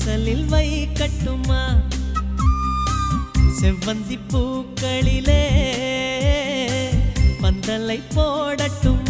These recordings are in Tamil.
வாசலில் வைக்கட்டுமா செவ்வந்தி பூக்களிலே பந்தலை போடட்டுமா?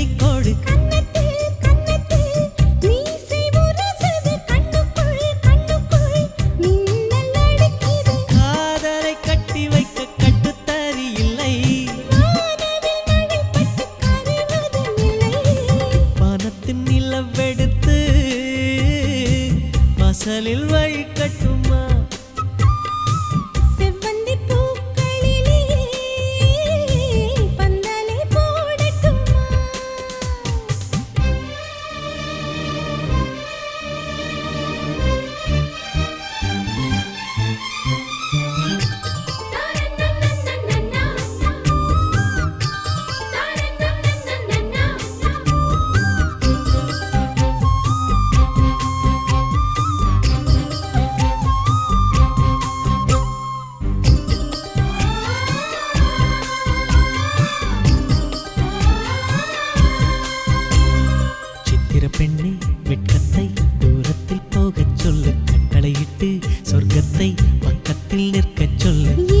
இருக்கட்டுமா பெண்ணே வெட்கத்தை தூரத்தில் போகச் சொல்லு. கட்டளையிட்டு சொர்க்கத்தை பக்கத்தில் நிற்கச் சொல்லு.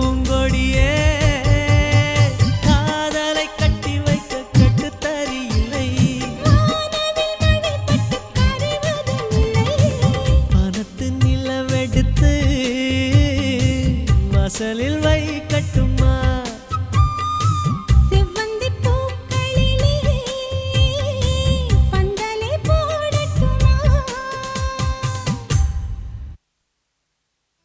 வாசலில்